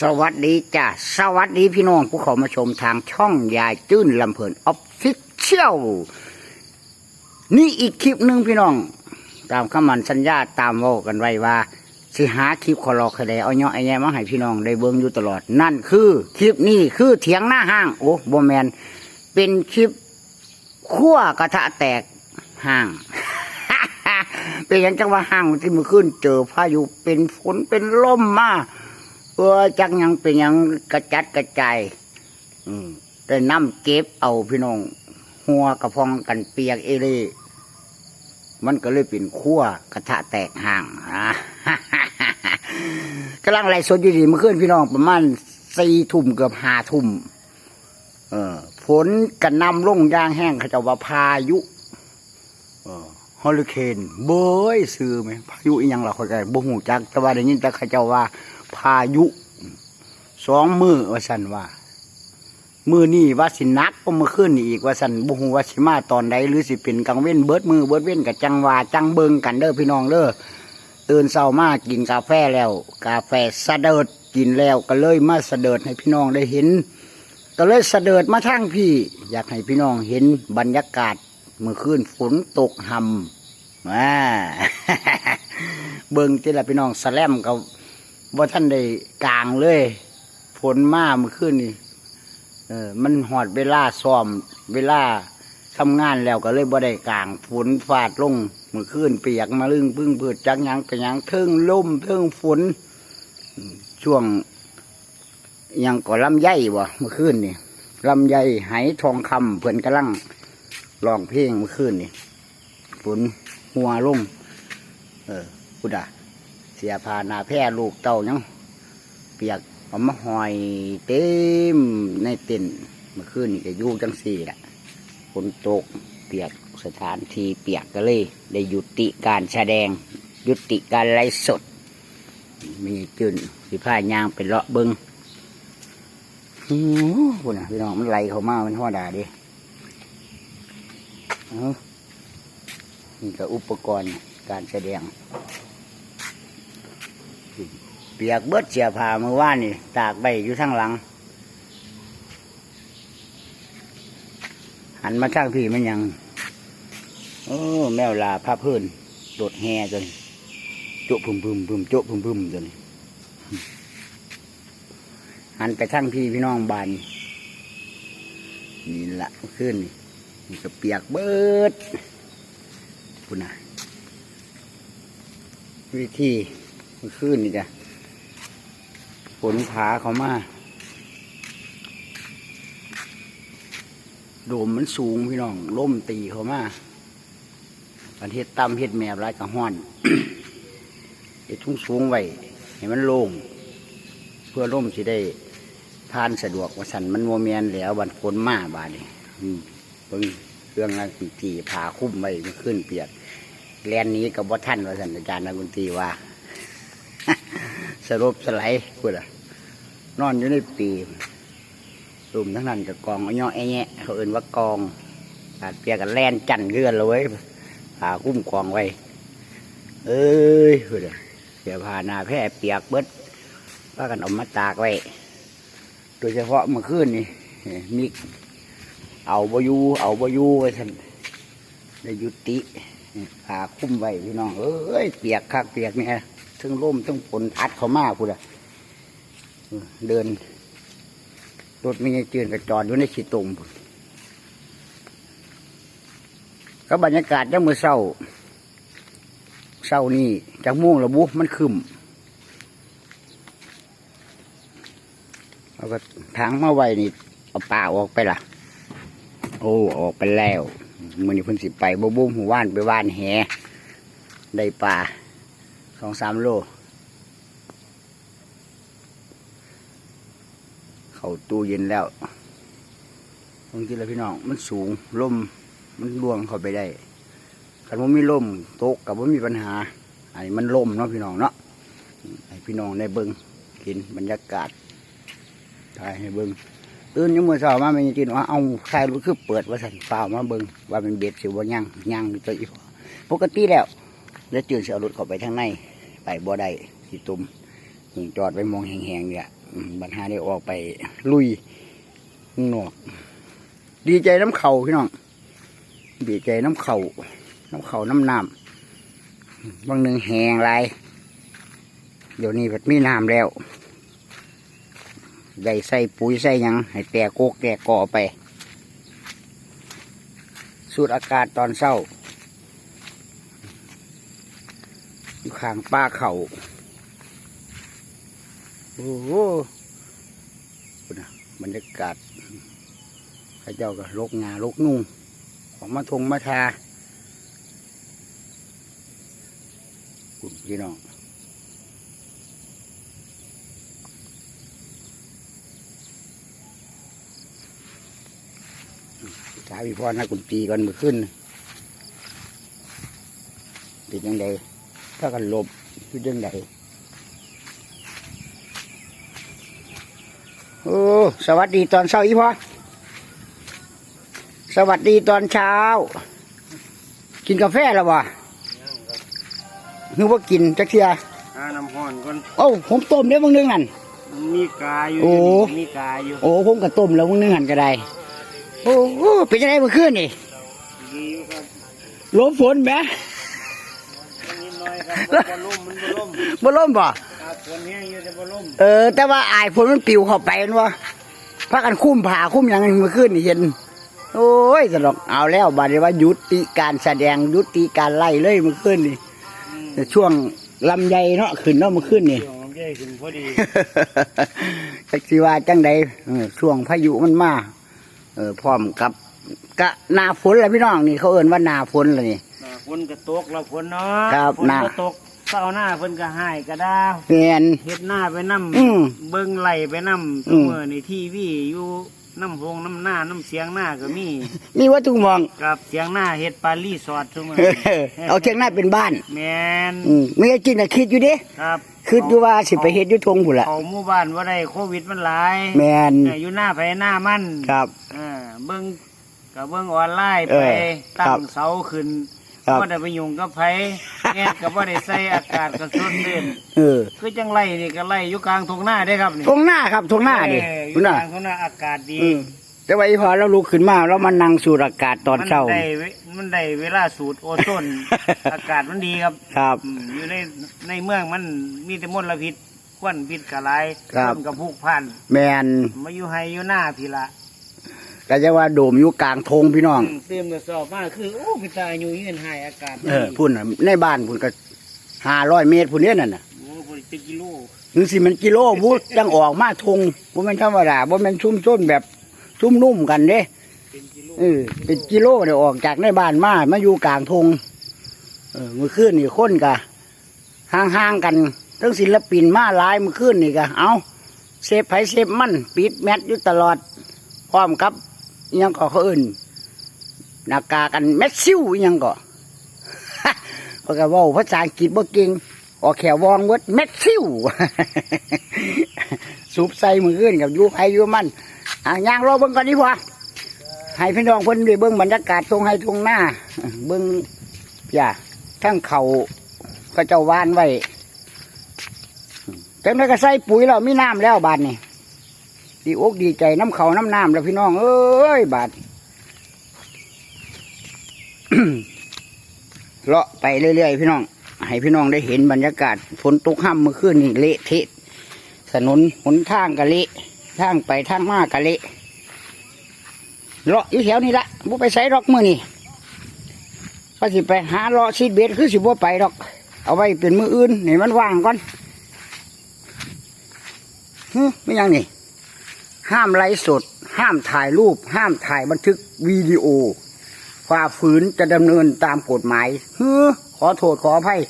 สวัสดีจ้ะสวัสดีพี่น้องผู้เขามาชมทางช่องยายจื้นลำเพลินออฟฟิเชียลนี่อีกคลิปหนึ่งพี่น้อง ตามคำมันสัญญาตามว่ากันไว้ว่า สิหาคลิปขอรอใครได้เอาเนาะไอ้แง่มาให้พี่น้องได้เบิ่งอยู่ตลอด นั่นคือคลิปนี้คือเถียงหน้าห้าง โอ้บแมนเป็นคลิปขั้วกระทะแตกห้างเป็นอย่างจังว่าห้างที่มื่อคืนเจอพายุเป็นฝนเป็นลมมา เออจักยังเป็นยังกระจัดกระจายอืมแต่น้ำเก็บเอาพี่น้อง หัวกระพองกันเปียกเอเล่มันก็เลยเป็นขั้วกระทะแตกห่างอะกำลังไล่สดอยู่ดีเมื่อคืนพี่น้องประมาณสี่ทุ่มเกือบห้าทุ่มเออฝนกระนำลงยางแห้งเขาจะว่าพายุเออฮอริเคนเบยซื้อไหมพายุอีหยังเราเข้าใจบ่หูจักแต่ว่าได้ยินแต่เขาเจ้าว่า พายุสองมือว่าสันว่า มือนี่ว่าสินักก็มาขึ้นอีกว่าสันบุหูว่าสิมาตอนใดหรือสิเป็นกลางเว้นเบิดมือเบิดเว้นกับจังวาจังเบิงกันเด้อพี่น้องเด้อตื่นเช้ามากินกาแฟแล้ว กาแฟสะเดิดกินแล้วก็เลยมาสะเดิดให้พี่น้องได้เห็น ก็เลยสะเดิดมาทั้งพี่ อยากให้พี่น้องเห็นบรรยากาศเมื่อคืนฝนตกหำอ่าเบิงที่ละพี่น้องสแลมกับ ว่าท่านได้กลางเลยฝนมาเมื่อคืนนี่เออ มันหอดเวลาซ้อม เวลาทำงานแล้วก็เลยบ่ได้กลางฝนฟาดลงเมื่อคืนเปียกมาลึงพึ่งเปิดจักยังกะยังเทิงล่มเทิงฝนช่วงยังก็ลำไยบ่เมื่อคืนนี่ลำไยไหทองคำเพื่อนกำลังร้องเพลงเมื่อคืนนี่ฝนหัวลงเออพุดา เสียพานาแพร่ลูกเต้ายังเปียกเอามาหอยเต็มในเต็นเมื่อคืนนี่ก็ยู่จังสี่แหละฝนตกเปียกสถานที่เปียกก็เลย ได้ยุติการแสดง ยุติการไลฟ์สด มีจุนสิผ้ายางเป็นเลาะเบิงโอ้โหพุ่นน่ะพี่น้องมันไหลเข้ามามันหัวดาดิเอนี่ก็อุปกรณ์การแสดง เปียกเบิดเสียผ้าเมื่อวานนี่ ตากใบอยู่ทั้งหลัง หันมาทางพี่มันยัง โอ้แมวลาผ้าพื้นโดดแห่จนโจะพึ่มพึ่มพึ่มโจะพึ่มพึ่มจนหันไปทางพี่พี่น้องบานนี่ละขึ้นนี่นี่ก็เปียกเบิดปุ่นนะวิธี เมื่อคืนนี่จ้ะฝนผาเขามาโดมมันสูงพี่น้องล่มตีเขามาประเทศต่ำเฮ็ดแมบไรกับห้อนเฮ็ดทุ่งสูงไว้ให้มันโล่งเพื่อล่มสิได้ทานสะดวกว่าสันมันโมเมียนแล้ววันฝนมาบาดนี่เพิ่งเรื่องนักดนตรีผาคุ้มไว้ขึ้นเปียกแลนนี้กับว่าท่านว่าสันอาจารย์นักดนตรีว่า สรุปสไลด์พูดอะนอนอยู่ในปีรุมทั้งนั้นกับกองเอาย่อแอะแยะเขาเอื่นว่ากองอาดเปียกันแล่นจันเกลือนเลยผ่าคุ้มกองไว้ เอ้ยพูดอะเสียผ่านาแพร่เปียกเบิดว่ากันออกมาตากไว้ โดยเฉพาะเมื่อคืนนี่มีเอาบอยูเอาบอยูไว้ท่านได้ยุติผ่าคุ้มไว้พี่น้องเอ้ยเปียกคักเปียกเนี่ย ทั้งร่มทั้งฝนอัดเขามากพูดอะเออเดิน รถมีเจือนกระจอดอยู่ในขีตมพู้นก็บรรยากาศยังมือเศร้าเศร้านี่จากม่วงระบุมันคึมเอาก็ทางมาไว้นี่เอาป่าออกไปล่ะ โอ้ออกไปแล้วมือนี้เพิ่นสิไปบ่บุ้มหัวว่านไปว่านแหได้ป่า องสามโล เข้าตู้เย็นแล้วบางทีแล้วพี่น้อง มันสูงล่มมันล่วงเข้าไปได้คันว่ามีล่มโตกกับว่ามีปัญหาไอ้มันล่มเนาะพี่น้องเนาะให้พี่น้องได้เบิ้งเห็นบรรยากาศถ่ายให้เบิ้งตื่นยังมือเช้ามาไม่ยินว่าเอาใครรู้คือเปิดว่าสันเปล่ามาเบิ้งว่าเป็นเบ็ดสิว่าย่างย่างตัวอีกปกติแล้วแล้วจืนเสียรถเข้าไปทางใน ไปบ่ได้สิตุมอืมจอดไปมองแหงๆเนี่ยบัดหาได้ออกไปลุยข้างนอก ดีใจน้ำเขาพี่น้องดีใจน้ำเขาน้ำเขาน้ำน้ำบางหนึ่งแหงไรเดี๋ยวนี้แบบมีน้ำแล้วได้ใส่ปุ๋ยใส่ยังให้แตกโกกแตกก่อไป สูดอากาศตอนเช้า อยู่ข้างป้าเขาโอ้โหนะบรรยากาศข้าเจ้าก็ลกงาลกนุ่ง ของมาทงมาทาคุณพี่น้องสาวิพรนะคุณตีกันมือขึ้นเป็นยังไง ถ้ากันหลบคือยังไงโอ้สวัสดีตอนเช้าอีพ่อสวัสดีตอนเช้า กินกาแฟแล้ววะนึกว่ากินจักเทียหาน้ำห้อนก่อนโอ้าผมต้มเดี๋ยวมึงนึงหันมีกาอยู่โอ้มีกาอยู่โอ้ผมก็ต้มแล้วมึงนึงหันก็ได้โอ้โหเป็นยังไงเมื่อคืนนี่ดีอยู่ครับลมฝนไหม นิดหน่อยครับบ่ล่มมันบ่ล่มบ่ลมบ่ครับฝนแห้งอยู่แต่บ่ล่มเออ แต่ว่าอายฝนมันปิวเข้าไปนั่นวะพักกันคุ้มผ่าคุ้มหยังเมื่อคืนนี่เห็น โอ้ยสนอกเอาแล้วบัดนี้ว่ายุติการแสดงยุติการไล่เลยเมื่อคืนนี่อืมแต่ช่วงลำไยเนาะขึ้นเนาะเมื่อคืนนี่ ช่วงลำไยขึ้นพอดีจักสิว่าจังใดเออช่วงพายุมันมาเออพร้อมกับกะหนาฝนแหละพี่น้องนี่เขาเอ่นว่าหนาฝนเลยนี่หน้า ฝนก็ตกแล้วฝนเนาะครับฝนหน้าก็ตกเช้าหน้าฝนก็หายก็ได้แมนเฮ็ดหน้าไปนํอืมเบิ่งไหลไปนํอืมเมื่อในทีวีอยู่น้ำพงน้ำหน้าน้ำเสียงหน้าก็มี มีวัตถุมองกับเสียงหน้าเฮ็ดปลารีสอร์ทซุมื้อเอาเชียงหน้าเป็นบ้านแม่นอืมมีจริงน่ะคิดอยู่เดิครับคิดอยู่ว่าสิไปเฮ็ดอยู่ทงพุ่นละเขาหมู่บ้านว่าได้โควิดมันหลายแมนเอออยู่หน้าไปหน้ามันครับเออเบิ้งกับเบิ้งออนไลน์เอไปอตั้ครังบเสาขึ้น ครับก็ได้ไปยุ่งกับไผแอดก็บ่ได้ใส่อากาศก็สดเด่นเออคือจังไรนี่ก็ไล่อยู่กลางทุ่งนาได้ครับนี่ทงหน้าครับทงหน้าดิเอออพุ่ยู่นกน่ะลางทุ่งนาอากาศดี อืมแต่ว่าอีพอเราลุกขึ้นมาเรามานั่งสูดอากาศตอนเช้า มันได้เวมันได้เวลาสูดโอโซน อากาศมันดีครับครับ อืมอยู่ในในเมืองมันมีแต่มลพิษควันพิษกระไรครับ นกับพุกพันแมนมาอยู่ไฮอยู่หน้าพี่ละ ก็จะว่าโดมอยู่กลางทงพี่น้องมเตรียมกระสอบมาคือโอ้พี่ตาอยู่ยืนหายอากาศเออพุ่นน่ะในบ้านพุ่นก็ห้าร้อยเมตรพุ่นเนี้ยนั่นน่ะโอ้บริจิกิโลถึงสิมันกิโลบุจังออกมาทงบ่แม่นธรรมดาบ่แม่นชุ่มชนแบบชุ่มนุ่มกันเด้เป็นกิโลเออเป็นกิโลเดี๋ยวออกจากในบ้านมามาอยู่กลางทงเออมื้อคืนนี่คนกะห่างๆกันทั้งศิลปินมาหลายมื้อคืนนี่กะเอาเซฟไผเซฟมันปิดแมทอยู่ตลอดพร้อมกับอิห ยังก็เขาอื่นหน้ากากันแมทซิวยังก็เขาก็ว่าภาษาอังกฤษบ่เก่งออกแขววองเวิดแมทซิวสูบใส่มือขึ้นกับยูไผอยูมันอะย่างรอเบิ่งก่อนดีกว่าให้พี่น้องเพิ่นได้เบิ่งบรรยากาศตรงให้ตรงหน้า เบิ่งอย่าทั้งเขาก็เจ้าวานไว้จังได้ก็ใส่ปุ๋ยแล้วมีน้ำแล้วบาดนี่ ดีอกดีใจน้ำเขาน้ำน้ำแล้วพี่น้อง เอ้ยบาดเลาะไปเรื่อยๆพี่น้อง ให้พี่น้องได้เห็นบรรยากาศฝนตกห้ามเมื่อคืนนี่เละเทะถนนหนทางกะเละทางไปทางมากะเละเลาะอยู่แถวนี้ละบ่ไปใส่ดอกมือนี่ก็สิไปหาเลาะซีดเบ็ดคือสิบ่ไปดอก เอาไว้เป็นมืออื่นนี่มันว่างก่อนฮึไม่ยังนี่ ห้ามไลฟ์สด ห้ามถ่ายรูป ห้ามถ่ายบันทึกวิดีโอฝ่าฝืนจะดำเนินตามกฎหมายเฮ้อขอโทษขออภัย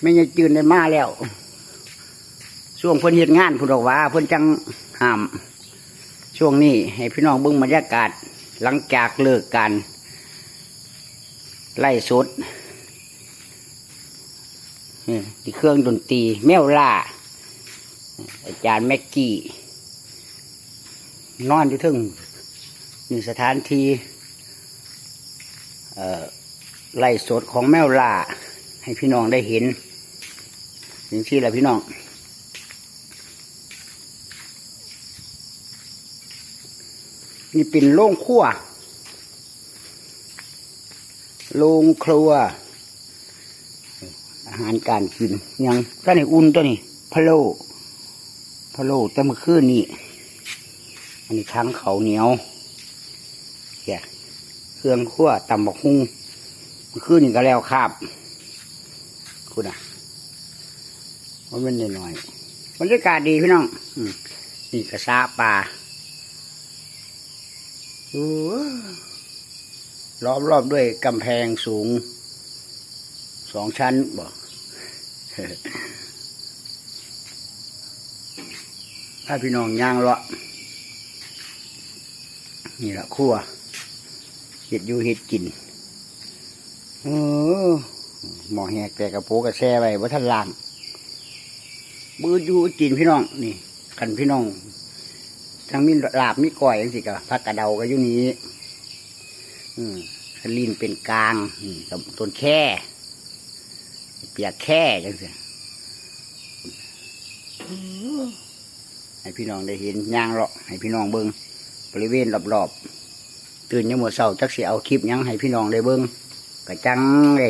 ไม่ยังจืนได้มาแล้ว ช่วงเพิ่นเหตุงานพุ่นบอกว่าเพิ่นจังห้าม ช่วงนี้ให้พี่น้องเบิ่งบรรยากาศ หลังจากเลิกการไล่สดที่เครื่องดนตรีแมวล่า อาจารย์แม็กกี้ นอนอยู่ทึ่งนี่สถานที่ไล่สดของแมวล่า ให้พี่น้องได้เห็นถึงที่แหละพี่น้องนี่เป็นโรงครัวโรงครัว อาหารการกินยังก็ในอุ่นตัวนี้พะโล พะโล้แต่เมื่อคืนนี่อันนี้ทั้งเขาเหนียวแก่เครื่องครัวตำบักฮุงเมื่อคืนนี่ก็แล้วคาบคุณอะมันเป็นหน่อยๆบรรยากาศดีพี่น้องนี่กระซาปลาล้อมรอบด้วยกำแพงสูง สองชั้นบ่ ถ้าพี่น้องย่างเลาะนี่แหละครัวเห็ดอยู่เห็ดกินเออหมอแหกแต่กระโปงกระแช่ไว้ว่าท่านล่างบืออยู่กินพี่น้อง นี่กันพี่น้องทั้งมีลาบมีก้อยจังสิกะผักกระเดาก็อยู่นี้ อืมลินเป็นกลางนี่กับต้นแค่ เปียกแค่จังสิ ให้พี่น้องได้เห็นย่างเลาะให้พี่น้องเบิงบริเวณรอบๆตื่นยังหมดเสาจักสิเอาคลิปยังให้พี่น้องได้เบิงกระจังได้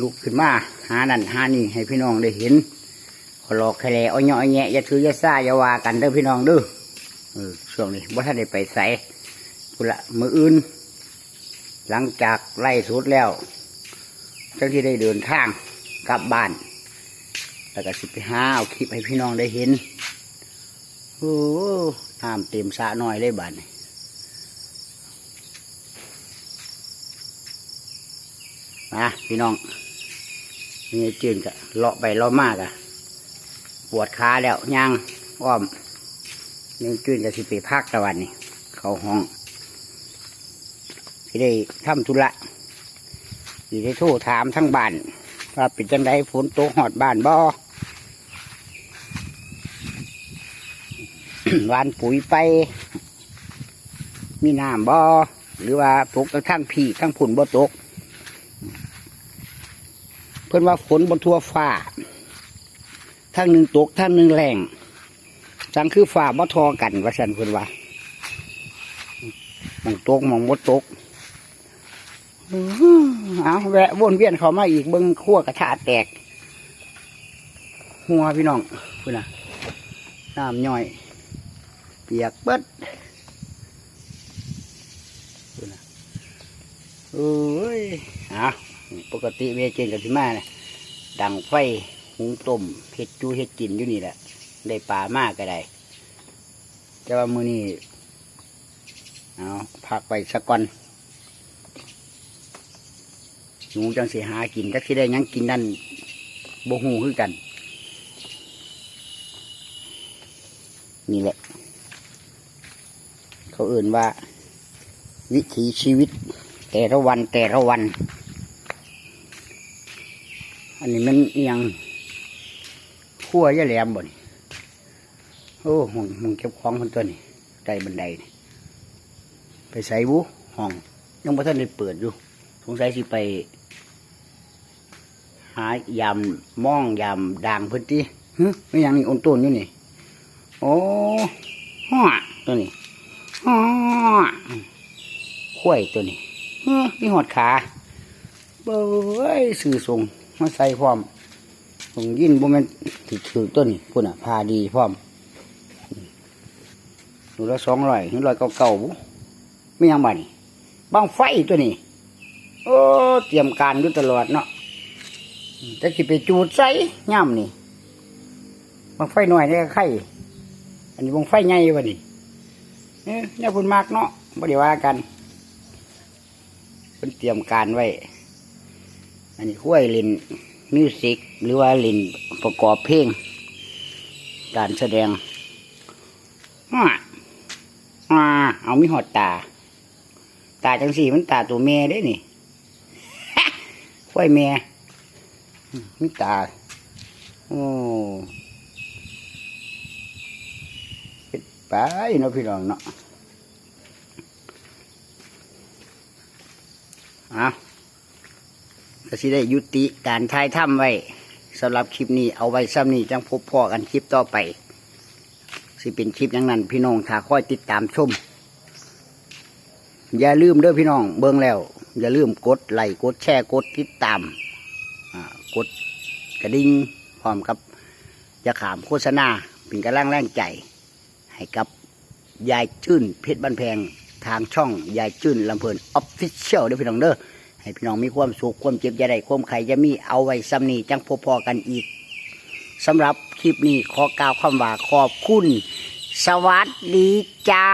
ลุกขึ้นมาหานั่นหานี่ให้พี่น้องได้เห็นขอหลอกแคลอ้อยอ้อยแงะอย่าถืออย่าซ่าอย่าว่ากันเด้อพี่น้องเด้อเออช่วงนี้ว่าท่านได้ไปใส่กุละมืออื่น หลังจากไล่สุดแล้วเจ้าที่ได้เดินทางกลับบ้านแล้วก็สิไปหาเอาคลิปให้พี่น้องได้เห็น โอ้น้ำเต็มสะน้อยเลยบ้านนี่มาพี่น้องนี่จืนกะเลาะไปเลาะมากอะปวดขาแล้วย่างอ้อมนี่จืนกะสิไปพักตะวันนี่เขาห้องที่ได้ทำธุระสิได้โทรถามทั้งบ้านว่าเป็นจังไดฝนตกหอดบ้านบ่ หวานปุ๋ยไป มีน้ำบ่อหรือว่าตกทั้งพี่ทั้งผุนบ่ตก เพิ่อนว่าฝนบนทั่วฟ้าทั้งหนึ่งตกทั้งหนึ่งแรงจังคือฟ้าบ่ทอกันว่าสันเพิ่อนว่าหมองตกหมองบ่ตกเอาแวะวนเวียนเขามาอีกเบิ้งขั้วกระทะแตก หัวพี่น้องคุณน่ะน้ำย่อย เปียกเบิดคุณน่ะโอ้ยเอาปกติเวเจนกับสิมาเนี่ยดังไฟหุงต้มเห็ดจูเห็ดกินอยู่นี่แหละ ได้ปลามากก็ได้แต่ว่ามือนี้เอาพักไปสักก่อนหนูจังสิหากินจักสิได้ยังกินนั่นบ่หูคือกัน นี่แหละ เขาเอื่นว่า วิถีชีวิต แต่ละวันแต่ละวัน อันนี้มันเอียงขั้วยะแหลมบ่นโอ้ห้องมึงเก็บของคนตัวนี้ใต้บันไดนี่ไปใส่บุห้อง ยังบ่ทันได้เปิดอยู่สงสัยสิไป หายามมองยามด่างพื้นที่ฮึไม่ยังนี่อนต้นอยู่นี่ โอ้ฮ่อตัวนี้ ข้วยตัวนี้เฮ้มีหอดขาเบ้ยสื่อทรงมาใส่พร้อมตรงยินบ่แม่นถือถือต้นนี่พุ่นอะพาดีพร้อมดูละสองร้อยถึงร้อยเก่าเก่าๆบุไม่ยังบ่นี่บังไฟตัวนี้โอ้เตรียมการอยู่ตลอดเนาะจะสิไปจูดใส่ย่ำนี่บังไฟหน่อยนี่ก็ไข่อันนี้บังไฟใหญ่วะนี่เอ๊ะเนี่ยพุ่นมากเนาะบ่ได้ว่ากัน เป็นเตรียมการไว้ อันนี้คุ้ยลินมิวสิกหรือว่าลินประกอบเพลง การแสดงอ่าอ่าเอามีหอดตา ตาจังสีมันตาตัวแม่ได้นี่ควายแม่อืมมีตา โอ้ไปเนาะพี่น้องเนาะอะ ก็สิได้ยุติการทายถ้ำไว้สำหรับคลิปนี้เอาไว้ซ้ำนี้จังพบพ่อกันคลิปต่อไป สิเป็นคลิปอย่างนั้น พี่น้องถ้าคอยติดตามชม อย่าลืมเด้อพี่น้อง เบิ่งแล้ว อย่าลืมกดไลค์กดแชร์กดติดตามกดกระดิ่งพร้อมกับอย่าขามโฆษณาเป็นกำลังแรงใจ ให้กับยายจื้นเพชรบันแพงทางช่องยายจื้นลำเพลินออฟฟิเชียลเด้อพี่น้องเด้อ ให้พี่น้องมีความสุขความเจ็บจะได้ความไข่จะมีเอาไว้ซ้ำนี่จังพอพอกันอีกสำหรับคลิปนี้ขอกล่าวคำว่าขอบคุณ สวัสดีจ้า